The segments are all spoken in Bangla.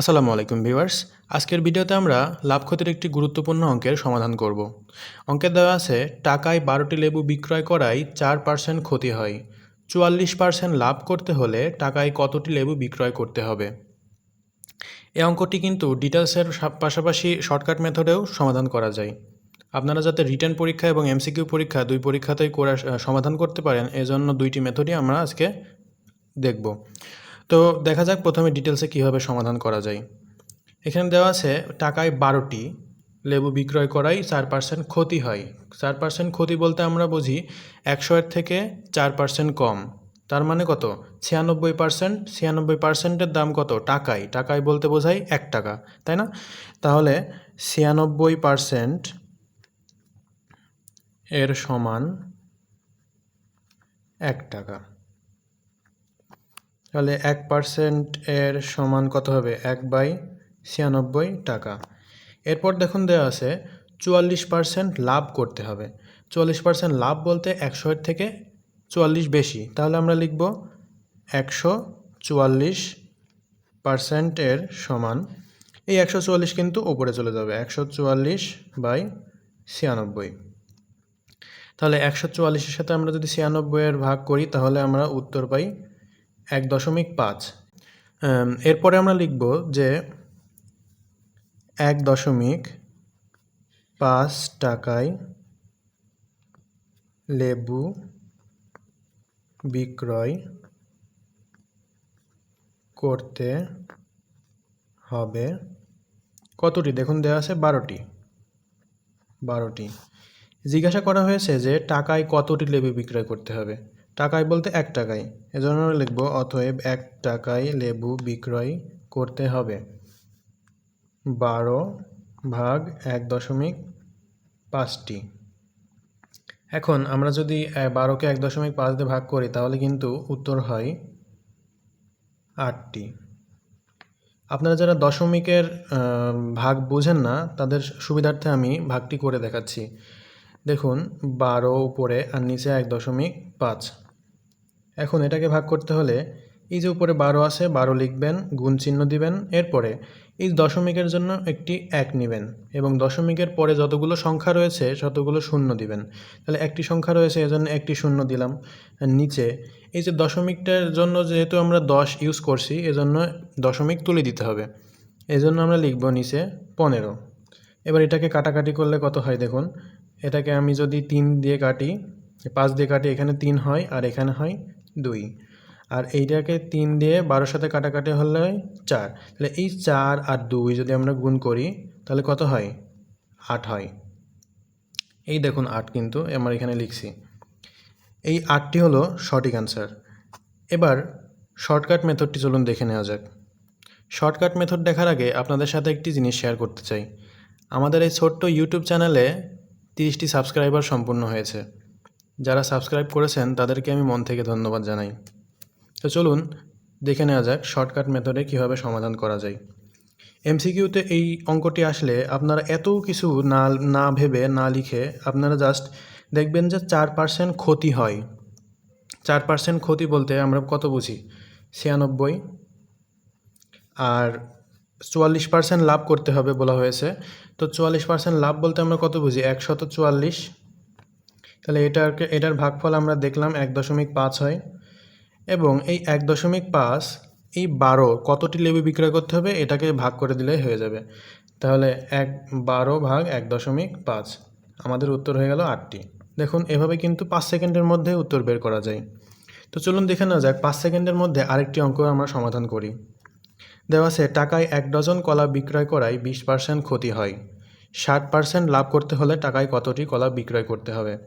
আসসালামু আলাইকুম ভিউয়ার্স। আজকের ভিডিওতে আমরা লাভ ক্ষতির একটি গুরুত্বপূর্ণ অঙ্কের সমাধান করব। অঙ্কে দেওয়া আছে, টাকায় বারোটি লেবু বিক্রয় করায় চার পার্সেন্ট ক্ষতি হয়। চুয়াল্লিশ পার্সেন্ট লাভ করতে হলে টাকায় কতটি লেবু বিক্রয় করতে হবে? এই অঙ্কটি কিন্তু ডিটেলসের পাশাপাশি শর্টকাট মেথডেও সমাধান করা যায়। আপনারা যাতে রিটার্ন পরীক্ষা এবং এমসিকিউ পরীক্ষা দুই পরীক্ষাতেই সমাধান করতে পারেন, এজন্য দুইটি মেথডই আমরা আজকে দেখব। তো দেখা যাক প্রথমে ডিটেলসে কীভাবে সমাধান করা যায়। এখানে দেওয়া আছে, টাকায় বারোটি, লেবু বিক্রয় করাই চার পার্সেন্ট ক্ষতি হয়। চার পার্সেন্ট ক্ষতি বলতে আমরা বুঝি একশো এর থেকে চার পার্সেন্ট কম। তার মানে কত? ছিয়ানব্বই পার্সেন্ট ছিয়ানব্বই পার্সেন্টের দাম কত? টাকায়। টাকায় বলতে বোঝাই এক টাকা, তাই না? তাহলে ছিয়ানব্বই পার্সেন্ট এর সমান এক টাকা। তাহলে এক পার্সেন্ট এর সমান কত হবে? এক বাই ছিয়ানব্বই টাকা। এরপর দেখুন দেওয়া আছে চুয়াল্লিশ পার্সেন্ট লাভ করতে হবে। চুয়াল্লিশ পার্সেন্ট লাভ বলতে একশো এর থেকে চুয়াল্লিশ বেশি। তাহলে আমরা লিখব একশো চুয়াল্লিশ পার্সেন্টের সমান। এই একশো চুয়াল্লিশ কিন্তু ওপরে চলে যাবে, একশো চুয়াল্লিশ বাই ছিয়ানব্বই। তাহলে একশো চুয়াল্লিশের সাথে আমরা যদি ছিয়ানব্বইয়ের ভাগ করি, তাহলে আমরা উত্তর পাই এক দশমিক পাঁচ। এরপরে আমরা লিখব যে এক দশমিক পাঁচ টাকায় লেবু বিক্রয় করতে হবে। কতটি? দেখুন দেওয়া আছে বারোটি। বারোটি। জিজ্ঞাসা করা হয়েছে যে টাকায় কতটি লেবু বিক্রয় করতে হবে। টাকায় বলতে এক টাকায়। এজন্য লিখব, অতএব এক টাকায় লেবু বিক্রয় করতে হবে। বারো ভাগ এক দশমিক পাঁচটি। এখন আমরা যদি বারোকে এক দশমিক পাঁচ দিয়ে ভাগ করি, তাহলে কিন্তু উত্তর হয় আটটি। আপনারা যারা দশমিকের ভাগ বোঝেন না, তাদের সুবিধার্থে আমি ভাগটি করে দেখাচ্ছি। দেখুন, বারো উপরে আর নিচে এক দশমিক পাঁচ। এখন এটাকে ভাগ করতে হলে এই যে উপরে বারো আছে, বারো লিখবেন, গুণ চিহ্ন দিবেন, এরপরে এই দশমিকের জন্য একটি এক নেবেন এবং দশমিকের পরে যতগুলো সংখ্যা রয়েছে ততগুলো শূন্য দিবেন। তাহলে একটি সংখ্যা রয়েছে, এজন্য একটি শূন্য দিলাম। নিচে এই যে দশমিকটার জন্য যেহেতু আমরা দশ ইউজ করছি, এজন্য দশমিক তুলে দিতে হবে। এজন্য আমরা লিখব নিচে পনেরো। এবার এটাকে কাটাকাটি করলে কত হয় দেখুন, এটাকে আমি যদি তিন দিয়ে কাটি, পাঁচ দিয়ে কাটি, এখানে তিন হয় আর এখানে হয় দুই। আর এইটাকে তিন দিয়ে বারোর সাথে কাটাকাটি হলে চার। তাহলে এই চার আর দুই যদি আমরা গুণ করি, তাহলে কত হয়? আট হয়। এই দেখুন আট কিন্তু আমার এখানে লিখছি। এই আটটি হলো সঠিক অ্যান্সার এবার শর্টকাট মেথডটি চলুন দেখে নেওয়া যাক। শর্টকাট মেথড দেখার আগে আপনাদের সাথে একটি জিনিস শেয়ার করতে চাই। আমাদের এই ছোট্ট ইউটিউব চ্যানেলে তিরিশটি সাবস্ক্রাইবার সম্পূর্ণ হয়েছে। যারা সাবস্ক্রাইব করেছেন, তাদেরকে আমি মন থেকে ধন্যবাদ জানাই। তো চলুন, দেখে নেওয়া যাক শর্টকাট মেথডে কীভাবে সমাধান করা যায়। এমসিকিউতে এই অঙ্কটি আসলে আপনারা এত কিছু না না ভেবে, না লিখে আপনারা জাস্ট দেখবেন যে চার পার্সেন্ট ক্ষতি হয়। চার পার্সেন্ট ক্ষতি বলতে আমরা কত বুঝি? ছিয়ানব্বই। আর চুয়াল্লিশ পার্সেন্ট লাভ করতে হবে বলা হয়েছে। তো চুয়াল্লিশ পার্সেন্ট লাভ বলতে আমরা কত বুঝি? একশত চুয়াল্লিশ। তাহলে এটাকে এটার ভাগফল আমরা দেখলাম এক দশমিক পাঁচ হয়। এবং এই এক দশমিক পাঁচ, এই বারো কতটি লেবু বিক্রয় করতে হবে এটাকে ভাগ করে দিলেই হয়ে যাবে। তাহলে এক, বারো ভাগ এক দশমিক পাঁচ, আমাদের উত্তর হয়ে গেল আটটি। দেখুন, এভাবে কিন্তু পাঁচ সেকেন্ডের মধ্যে উত্তর বের করা যায়। তো চলুন দেখে নেওয়া যাক, পাঁচ সেকেন্ডের মধ্যে আরেকটি অঙ্ক আমরা সমাধান করি। দেওয়া আছে, টাকায় এক ডজন কলা বিক্রয় করায় বিশ পার্সেন্ট ক্ষতি হয়। ষাট পার্সেন্ট লাভ করতে হলে টাকায় কতটি কলা বিক্রয় করতে হবে?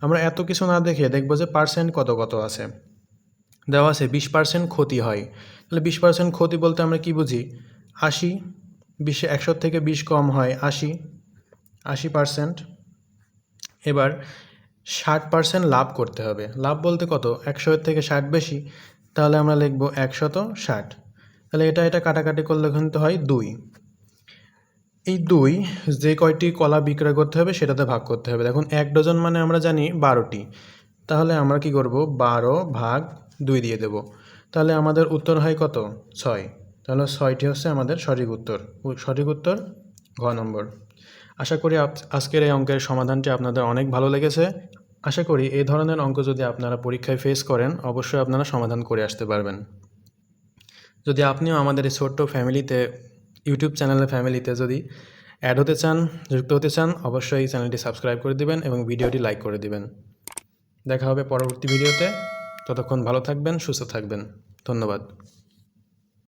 আমরা এত কিছু না দেখে দেখব যে পার্সেন্ট কত কত আছে। দেওয়া আছে বিশ পার্সেন্ট ক্ষতি হয়। তাহলে বিশ পার্সেন্ট ক্ষতি বলতে আমরা কি বুঝি? আশি, বিশে একশো থেকে বিশ কম হয় আশি আশি পার্সেন্ট এবার ষাট পার্সেন্ট লাভ করতে হবে। লাভ বলতে কত? একশো থেকে ষাট বেশি। তাহলে আমরা লিখব একশত ষাট। তাহলে এটা এটা কাটাকাটি করলে কিন্তু হয় দুই। এই দুই যে কয়টি কলা বিক্রয় করতে হবে সেটাতে ভাগ করতে হবে। দেখুন, এক ডজন মানে আমরা জানি বারোটি। তাহলে আমরা কি করব? বারো ভাগ দুই দিয়ে দেব। তাহলে আমাদের উত্তর হয় কত? ছয়। তাহলে ছয়টি হচ্ছে আমাদের সঠিক উত্তর। সঠিক উত্তর ঘ নম্বর। আশা করি আজকের এই অঙ্কের সমাধানটি আপনাদের অনেক ভালো লেগেছে। আশা করি এই ধরনের অঙ্ক যদি আপনারা পরীক্ষায় ফেস করেন, অবশ্যই আপনারা সমাধান করে আসতে পারবেন। যদি আপনিও আমাদের এই ছোট্ট ফ্যামিলিতে ইউটিউব চ্যানেলের ফ্যামিলিতে যদি অ্যাড হতে চান, যুক্ত হতে চান, অবশ্যই চ্যানেলটি সাবস্ক্রাইব করে দিবেন এবং ভিডিওটি লাইক করে দিবেন। দেখা হবে পরবর্তী ভিডিওতে ততক্ষণ ভালো থাকবেন, সুস্থ থাকবেন। ধন্যবাদ।